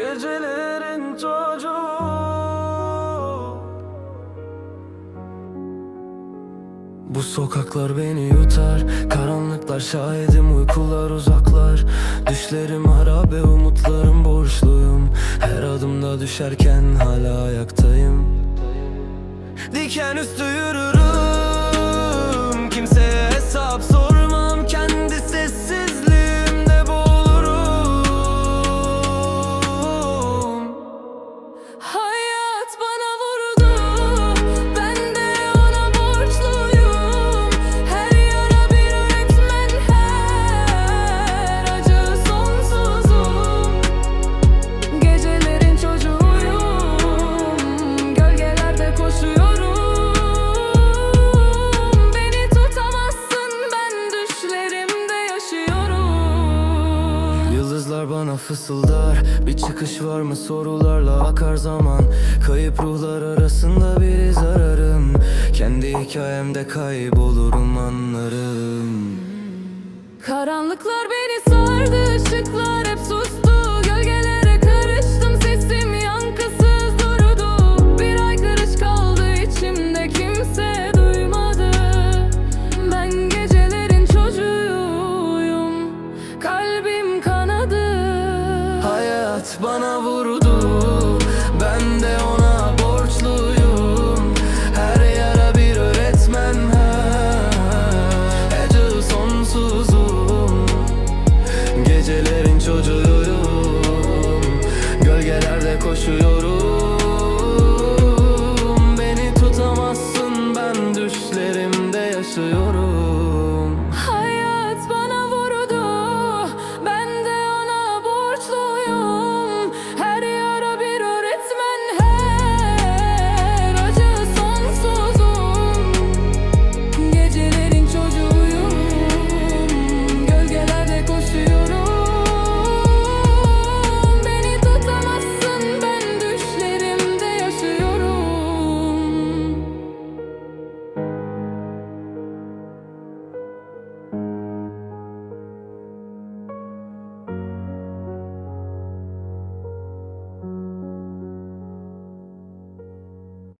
Gecelerin çocuğu. Bu sokaklar beni yutar Karanlıklar şahidim uykular uzaklar. Düşlerim harabe umutlarım borçluyum. Her adımda düşerken hala ayaktayım. Diken üstü yürürüm bana fısıldar. Bir çıkış var mı sorularla akar zaman. Kayıp ruhlar arasında bir iz ararım Kendi hikayemde kaybolurum anlarım. Karanlıklar beni sardı, bana vurdu. Ben de ona borçluyum. Her yara bir öğretmen Acı sonsuzum. Gecelerin çocuğuyum. Gölgelerde koşuyorum